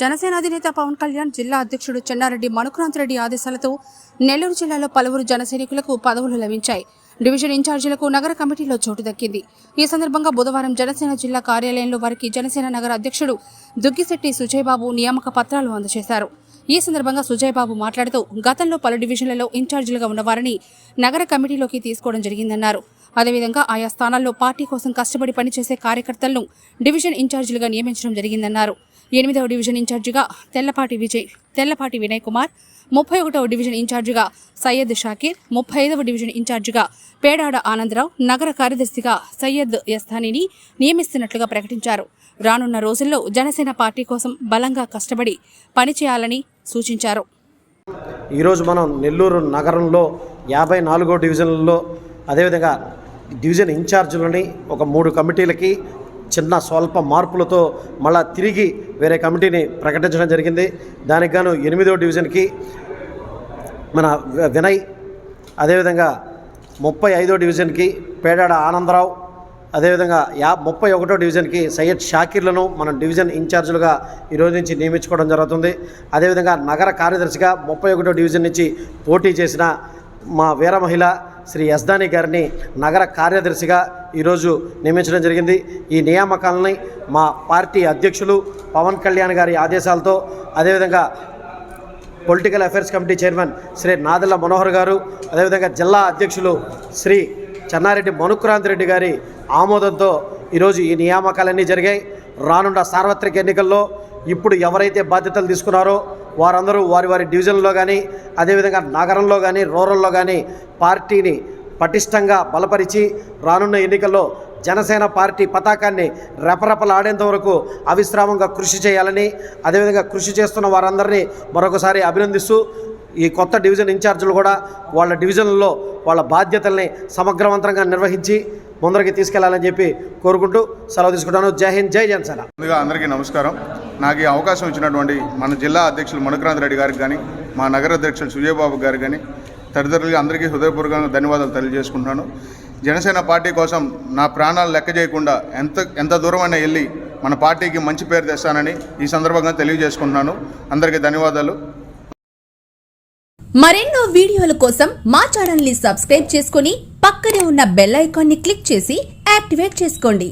జనసేన అధినేత పవన్ కళ్యాణ్ జిల్లా అధ్యక్షుడు చెన్నారెడ్డి మనుక్రాంత్ రెడ్డి ఆదేశాలతో నెల్లూరు జిల్లాలో పలువురు జనసైనికులకు పదవులు లభించాయి. డివిజన్ ఇన్ఛార్జీలకు నగర కమిటీలో చోటు దక్కింది. ఈ సందర్భంగా బుధవారం జనసేన జిల్లా కార్యాలయంలో వారికి జనసేన నగర అధ్యక్షుడు దుగ్గిశెట్టి సుజయబాబు నియామక పత్రాలు అందజేశారు. ఈ సందర్భంగా సుజయబాబు మాట్లాడుతూ గతంలో పలు డివిజన్లలో ఇన్ఛార్జీలుగా ఉన్నవారిని నగర కమిటీలోకి తీసుకోవడం జరిగిందన్నారు. అదేవిధంగా ఆయా స్థానాల్లో పార్టీ కోసం కష్టపడి పనిచేసే కార్యకర్తలను డివిజన్ ఇన్ఛార్జీలుగా నియమించడం జరిగిందన్నారు. ఎనిమిదవ డివిజన్ ఇన్ఛార్జిగా తెల్లపాటి విజయ్ తెల్లపాటి వినయ్ కుమార్ ముప్పై ఒకటవ డివిజన్ ఇన్ఛార్జిగా సయ్యద్ షాకీర్ ముప్పై ఐదవ డివిజన్ ఇన్ఛార్జిగా పేడాడ ఆనందరావు నగర కార్యదర్శిగా సయ్యద్ యస్థానిని నియమిస్తున్నట్లుగా ప్రకటించారు. రానున్న రోజుల్లో జనసేన పార్టీ కోసం బలంగా కష్టపడి పనిచేయాలని సూచించారు. ఈరోజు మనం నెల్లూరు నగరంలో యాభై నాలుగో డివిజన్లలో అదేవిధంగా డివిజన్ ఇన్ఛార్జీలని ఒక మూడు కమిటీలకి చిన్న స్వల్ప మార్పులతో మళ్ళా తిరిగి వేరే కమిటీని ప్రకటించడం జరిగింది. దానికి గాను ఎనిమిదో డివిజన్కి మన వినయ్ అదేవిధంగా ముప్పై ఐదో డివిజన్కి పేడాడ ఆనందరావు అదేవిధంగా యా ముప్పై ఒకటో డివిజన్కి సయ్యద్ షాకీర్లను మనం డివిజన్ ఇన్ఛార్జీలుగా ఈరోజు నుంచి నియమించుకోవడం జరుగుతుంది. అదేవిధంగా నగర కార్యదర్శిగా ముప్పై ఒకటో డివిజన్ నుంచి పోటీ చేసిన మా వీర మహిళ శ్రీ యస్దాని గారిని నగర కార్యదర్శిగా ఈరోజు నియమించడం జరిగింది. ఈ నియామకాలని మా పార్టీ అధ్యక్షులు పవన్ కళ్యాణ్ గారి ఆదేశాలతో అదేవిధంగా political affairs committee chairman Shri Nadendla Manohar గారు అదేవిధంగా జిల్లా అధ్యక్షులు శ్రీ చెన్నారెడ్డి మనుక్రాంత్ రెడ్డి గారి ఆమోదంతో ఈరోజు ఈ నియామకాలన్నీ జరిగాయి. రానున్న సార్వత్రిక ఎన్నికల్లో ఇప్పుడు ఎవరైతే బాధ్యతలు తీసుకున్నారో వారందరూ వారి వారి డివిజన్లో కానీ అదేవిధంగా నగరంలో కానీ రూరల్లో కానీ పార్టీని పటిష్టంగా బలపరిచి రానున్న ఎన్నికల్లో జనసేన పార్టీ పతాకాన్ని రెపరెపలాడేంత వరకు అవిశ్రామంగా కృషి చేయాలని అదేవిధంగా కృషి చేస్తున్న వారందరినీ మరొకసారి అభినందిస్తూ ఈ కొత్త డివిజన్ ఇన్ఛార్జీలు కూడా వాళ్ళ డివిజన్లలో వాళ్ళ బాధ్యతల్ని సమగ్రవంతంగా నిర్వహించి ముందరికి తీసుకెళ్ళాలని చెప్పి కోరుకుంటూ సెలవు తీసుకుంటాను. జై హింద్ జై జనసేన. ముందుగా అందరికీ నమస్కారం. నాకు ఈ అవకాశం ఇచ్చినటువంటి మన జిల్లా అధ్యక్షులు మణుక్రాంత్ రెడ్డి గారికి కానీ మా నగర అధ్యక్షులు సుజయబాబు గారికి కానీ తదితరులుగా అందరికీ హృదయపూర్వకంగా ధన్యవాదాలు తెలియజేసుకుంటున్నాను. జనసేన పార్టీ కోసం నా ప్రాణాలు లెక్క చేయకుండా ఎంత ఎంత దూరమైనా వెళ్ళి మన పార్టీకి మంచి పేరు తెస్తానని ఈ సందర్భంగా తెలియజేసుకుంటున్నాను. అందరికీ ధన్యవాదాలు. మరెన్నో వీడియోల కోసం మా ఛానల్ని సబ్స్క్రైబ్ చేసుకుని పక్కనే ఉన్న బెల్ ఐకాన్ని క్లిక్ చేసి యాక్టివేట్ చేసుకోండి.